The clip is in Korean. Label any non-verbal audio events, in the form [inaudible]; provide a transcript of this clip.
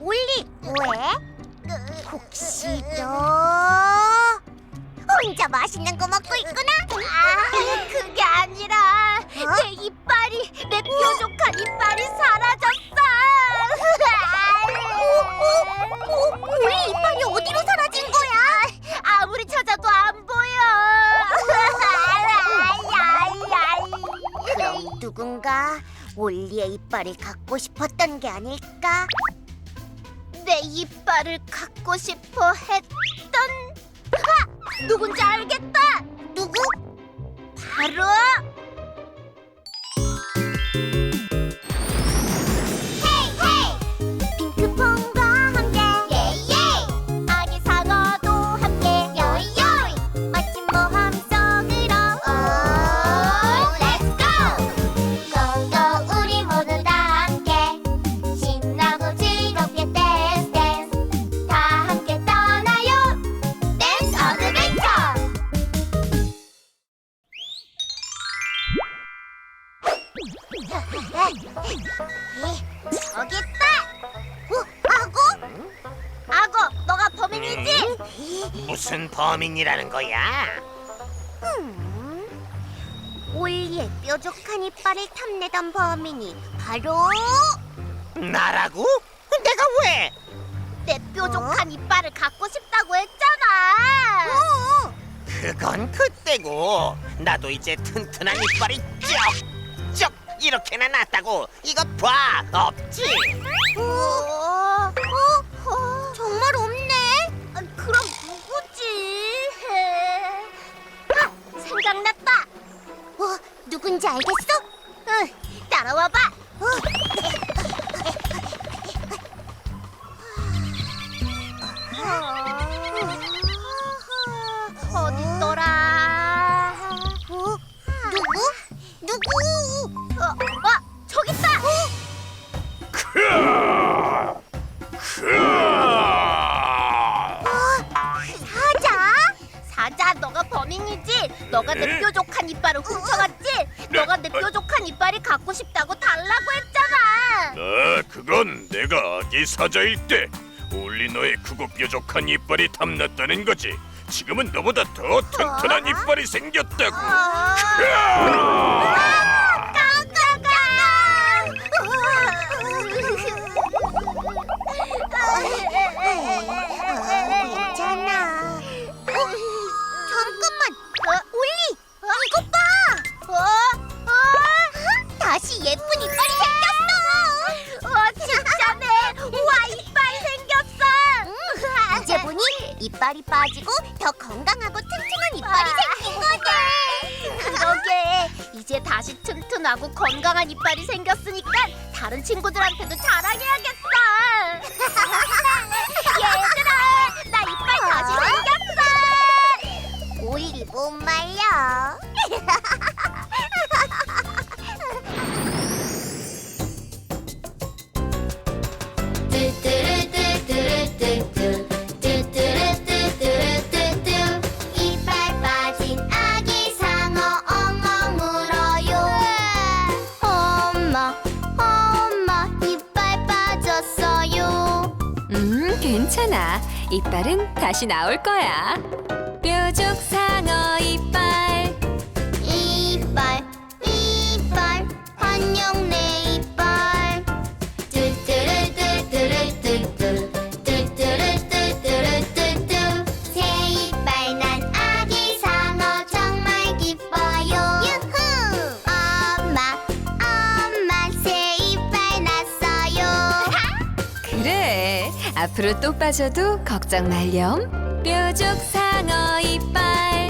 올리 왜? 혹시 너 혼자 맛있는 거 먹고 있구나? 아, 그게 아니라 어? 내 이빨이 내 뾰족한 이빨이 사라졌어. 오, 오, 오, 우리 이빨이 어디로 사라진 거야? 아무리 찾아도 안 보여. 그럼 누군가 올리의 이빨을 갖고 싶었던 게 아닐까? 내 이빨을 갖고 싶어 했던 아! 누군지 알겠다. 누구? 바로 저기 있다! 어? 악어? 악어. 너가 범인이지? 무슨 범인이라는 거야? 음, 올리의 뾰족한 이빨을 탐내던 범인이 바로 나라고? 내가 왜? 내 뾰족한 이빨을 갖고 싶다고 했잖아. 어, 그건 그때고 나도 이제 튼튼한 이빨이 쩍쩍 이렇게나 났다고 이거 봐 없지? 어, 어, 어, 정말 없네. 아, 그럼 누구지? [laughs] 아, 생각났다. 어, 누군지 알겠어? 응, 따라와봐. 범인이지? 너가 내 뾰족한 이빨을 훔쳐갔지? 너가 내 뾰족한 이빨이 갖고 싶다고 달라고 했잖아. 아, 그건 내가 아기 사자일 때 올리 너의 크고 뾰족한 이빨이 탐났다는 거지. 지금은 너보다 더 튼튼한 이빨이 생겼다고. 괜찮아. 이빨이 빠지고 더 건강하고 튼튼한 이빨이 생긴 거네. 그러게. 이제 다시 튼튼하고 건강한 이빨이 생겼으니까 다른 친구들한테도 자랑해야겠어. 괜찮아. 이빨은 다시 나올 거야. 뾰족 상어 이빨. 앞으로 또 빠져도 걱정 말렴. 뾰족 상어 이빨. 이빨